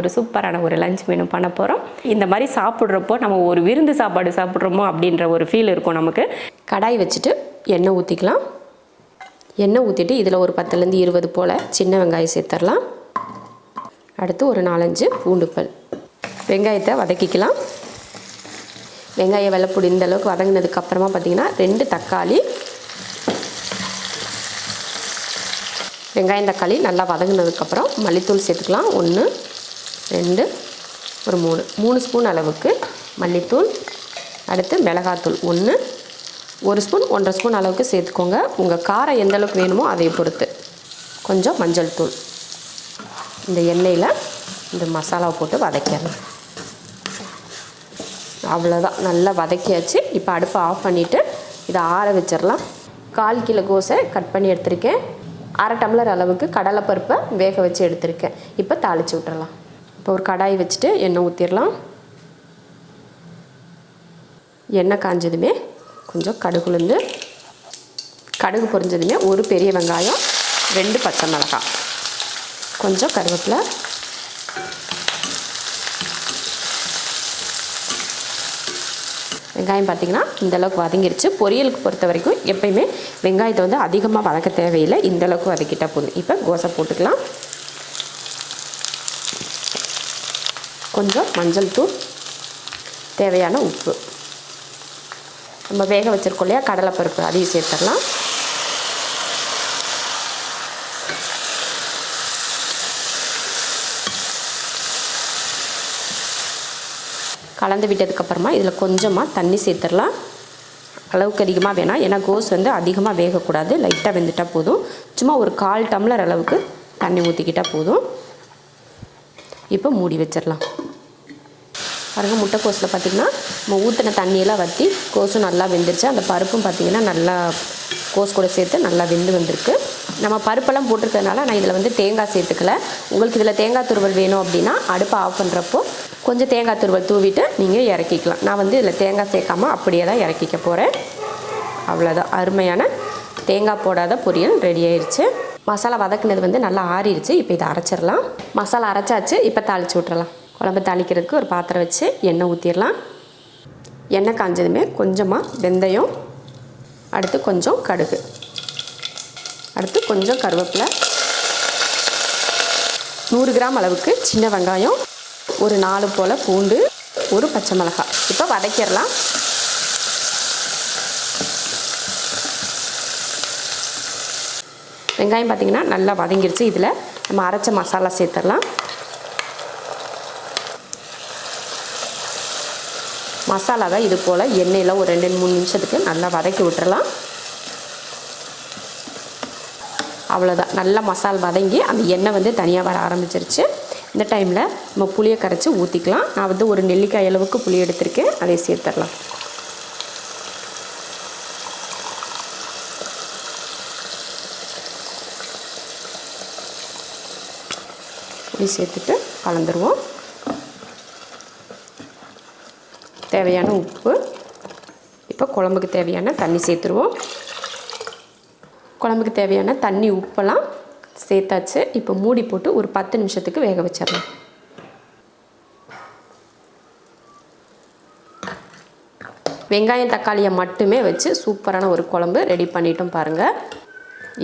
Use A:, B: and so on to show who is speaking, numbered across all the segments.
A: ஒரு சூப்பரான ஒரு லஞ்ச் மெனு பண்ண போகிறோம் இந்த மாதிரி சாப்பிட்றப்போ நம்ம ஒரு விருந்து சாப்பாடு சாப்பிட்றோமோ அப்படின்ற ஒரு ஃபீல் இருக்கும் நமக்கு. கடாய் வச்சுட்டு எண்ணெய் ஊற்றிக்கலாம் எண்ணெய் ஊற்றிட்டு இதில் ஒரு பத்துலேருந்து இருபது போல் சின்ன வெங்காயம் சேர்த்துடலாம் அடுத்து ஒரு நாலஞ்சு பூண்டுப்பல் வெங்காயத்தை வதக்கிக்கலாம். வெங்காயம் வெள்ளப்பூடி இந்த அளவுக்கு வதங்கினதுக்கு அப்புறமா பார்த்தீங்கன்னா ரெண்டு தக்காளி. வெங்காயம் தக்காளி நல்லா வதங்கினதுக்கப்புறம் மல்லித்தூள் சேர்த்துக்கலாம். ஒன்று ரெண்டு ஒரு மூணு. மூணு ஸ்பூன் அளவுக்கு மல்லித்தூள் அடுத்து மிளகாத்தூள் ஒன்று ஒரு ஸ்பூன் ஒன்றரை ஸ்பூன் அளவுக்கு சேர்த்துக்கோங்க. உங்கள் காரம் எந்த அளவுக்கு வேணுமோ அதை பொறுத்து. கொஞ்சம் மஞ்சள் தூள். இந்த எண்ணெயில் இந்த மசாலாவை போட்டு வதக்கிடலாம். அவ்வளோதான் நல்லா வதக்கியாச்சு. இப்போ அடுப்பை ஆஃப் பண்ணிவிட்டு இதை ஆற வச்சிடலாம். கால் கிலோ கோஸை கட் பண்ணி எடுத்திருக்கேன். அரை டம்ளர் அளவுக்கு கடலைப்பருப்பை வேக வச்சு எடுத்திருக்கேன். இப்போ தாளித்து விட்டுறலாம். இப்போ ஒரு கடாய் வச்சுட்டு எண்ணெய் ஊற்றிடலாம் எண்ணெய் காஞ்சதுமே கொஞ்சம் கடுகுலுந்து கடுகு பொரிஞ்சதுமே ஒரு பெரிய வெங்காயம் ரெண்டு பச்சை மிளகாய் கொஞ்சம் கருவேப்பிலை. வெங்காயம் பார்த்திங்கன்னா இந்தளவுக்கு வதங்கிருச்சு. பொரியலுக்கு பொறுத்த வரைக்கும் எப்பயுமே வெங்காயத்தை வந்து அதிகமாக வதக்க தேவையில்லை. இந்த அளவுக்கு வதக்கிட்டால் போதும். இப்போ கோசை போட்டுக்கலாம். கொஞ்சம் மஞ்சள் தூள் தேவையான உப்பு. நம்ம வேக வச்சுருக்கோம் இல்லையா கடலைப்பருப்பு அதையும் சேர்த்துடலாம். கலந்து விட்டதுக்கப்புறமா இதில் கொஞ்சமாக தண்ணி சேர்த்துடலாம். அளவுக்கு அதிகமாக வேணாம் ஏன்னா கோஸ் வந்து அதிகமாக வேகக்கூடாது லைட்டாக வெந்துட்டால் போதும். சும்மா ஒரு கால் டம்ளர் அளவுக்கு தண்ணி ஊற்றிக்கிட்டால் போதும். இப்போ மூடி வச்சிடலாம். பாருங்க முட்டைக்கோஸில் பார்த்திங்கன்னா நம்ம ஊற்றின தண்ணியெல்லாம் வற்றி கோஸும் நல்லா வெந்துருச்சு. அந்த பருப்பும் பார்த்திங்கன்னா நல்லா கோஸ் கூட சேர்த்து நல்லா வெந்து வந்திருக்கு. நம்ம பருப்பெல்லாம் போட்டிருக்கறதுனால நான் இதில் வந்து தேங்காய் சேர்த்துக்கல. உங்களுக்கு இதில் தேங்காய் துருவல் வேணும் அப்படின்னா அடுப்பை ஆஃப் பண்ணுறப்போ கொஞ்சம் தேங்காய் துருவல் தூவிட்டு நீங்கள் இறக்கிக்கலாம். நான் வந்து இதில் தேங்காய் சேர்க்காம அப்படியே தான் இறக்கிக்க போகிறேன் அவ்வளோதான் அருமையான தேங்காய் போடாத பொரியல் ரெடி ஆயிடுச்சு மசாலா வதக்குனது வந்து நல்லா ஆறிடுச்சு இப்போ இதை அரைச்சிடலாம். மசாலா அரைச்சாச்சு. இப்போ தாளிச்சு விட்றலாம் குழம்பு தாளிக்கிறதுக்கு ஒரு பாத்திரம் வச்சு எண்ணெய் ஊற்றிடலாம் எண்ணெய் காஞ்சதுமே கொஞ்சமாக வெந்தயம் அடுத்து கொஞ்சம் கடுகு. அடுத்து கொஞ்சம் கருவேப்பிலை. நூறு கிராம் அளவுக்கு சின்ன வெங்காயம் ஒரு நாலு போல் பூண்டு ஒரு பச்சை மிளகாய். இப்போ வதக்கிடலாம். வெங்காயம் பார்த்திங்கன்னா நல்லா வதங்கிருச்சு. இதில் நம்ம அரைச்ச மசாலா சேர்த்துடலாம். மசாலாவை இது போல் எண்ணெயில் ஒரு ரெண்டு மூணு நிமிஷத்துக்கு நல்லா வதக்கி விட்டுறலாம். அவ்வளோதான் நல்லா மசால் வதங்கி அந்த எண்ணெய் வந்து தனியாக வர ஆரம்பிச்சிருச்சு. இந்த டைமில் நம்ம புளியை கரைச்சி ஊற்றிக்கலாம் நான் வந்து ஒரு நெல்லிக்காய் அளவுக்கு புளி எடுத்திருக்கேன். அதை சேர்த்துடலாம். புளி சேர்த்துட்டு கலந்துருவோம். தேவையான உப்பு. இப்போ குழம்புக்கு தேவையான தண்ணி சேர்த்துருவோம். குழம்புக்கு தேவையான தண்ணி உப்பெல்லாம் சேர்த்தாச்சு. இப்போ மூடி போட்டு ஒரு பத்து நிமிஷத்துக்கு வேக வச்சிடலாம். வெங்காயம் தக்காளியை மட்டுமே வச்சு சூப்பரான ஒரு குழம்பு ரெடி பண்ணிட்டோம் பாருங்கள்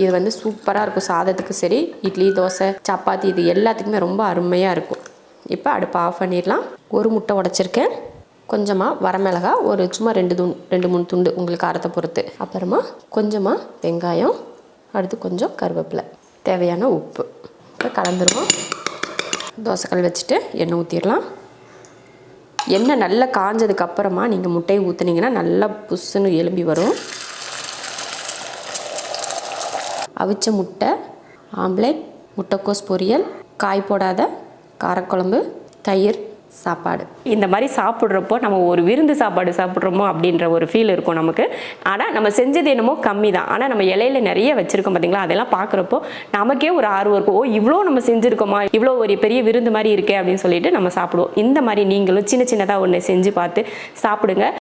A: இது வந்து சூப்பராக இருக்கும். சாதத்துக்கு சரி இட்லி தோசை சப்பாத்தி இது எல்லாத்துக்குமே ரொம்ப அருமையாக இருக்கும். இப்போ அடுப்பை ஆஃப் பண்ணிடலாம். ஒரு முட்டை உடச்சிருக்கேன். கொஞ்சமாக வரமிளகா ஒரு சும்மா ரெண்டு துண் ரெண்டு மூணு துண்டு உங்களுக்கு காரத்தை பொறுத்து. அப்புறமா கொஞ்சமாக வெங்காயம் அடுத்து கொஞ்சம் கருவேப்பிலை. தேவையான உப்பு. இப்போ கலந்துருவோம். தோசைக்கல் வச்சுட்டு எண்ணெய் ஊற்றிடலாம் எண்ணெய் நல்லா காஞ்சதுக்கு அப்புறமா நீங்கள் முட்டையை ஊற்றுனீங்கன்னா நல்லா புஷ்ஷுன்னு எலும்பி வரும். அவிச்ச முட்டை ஆம்லேட் முட்டைக்கோஸ் பொரியல் காய் போடாத காரக்குழம்பு தயிர் சாப்பாடு. இந்த மாதிரி சாப்பிட்றப்போ நம்ம ஒரு விருந்து சாப்பாடு சாப்பிட்றோமோ அப்படின்ற ஒரு ஃபீல் இருக்கும் நமக்கு. ஆனால் நம்ம செஞ்சது என்னமோ கம்மி தான் ஆனால் நம்ம இலையில நிறைய வச்சுருக்கோம் பார்த்தீங்களா அதெல்லாம் பார்க்குறப்போ நமக்கே ஒரு ஆர்வம் இருக்கும். ஓ இவ்வளோ நம்ம செஞ்சுருக்கோமா? இவ்வளோ ஒரு பெரிய விருந்து மாதிரி இருக்கே அப்படின்னு சொல்லிட்டு நம்ம சாப்பிடுவோம். இந்த மாதிரி நீங்களும் சின்ன சின்னதாக ஒன்று செஞ்சு பார்த்து சாப்பிடுங்க.